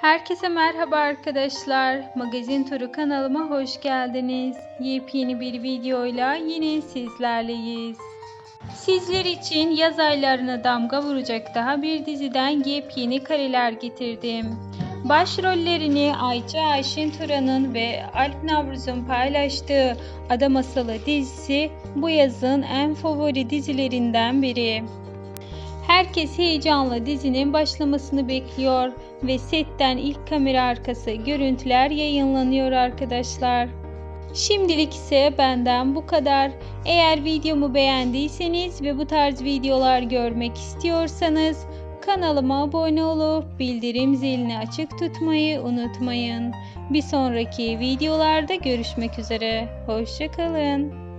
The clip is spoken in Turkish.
Herkese merhaba arkadaşlar. Magazin Turu kanalıma hoş geldiniz. Yepyeni bir videoyla yine sizlerleyiz. Sizler için yaz aylarına damga vuracak daha bir diziden yepyeni kareler getirdim. Başrollerini Ayça Ayşin Turan'ın ve Alp Navruz'un paylaştığı Ada Masalı dizisi bu yazın en favori dizilerinden biri. Herkes heyecanla dizinin başlamasını bekliyor ve setten ilk kamera arkası görüntüler yayınlanıyor arkadaşlar. Şimdilik ise benden bu kadar. Eğer videomu beğendiyseniz ve bu tarz videolar görmek istiyorsanız kanalıma abone olup bildirim zilini açık tutmayı unutmayın. Bir sonraki videolarda görüşmek üzere. Hoşçakalın.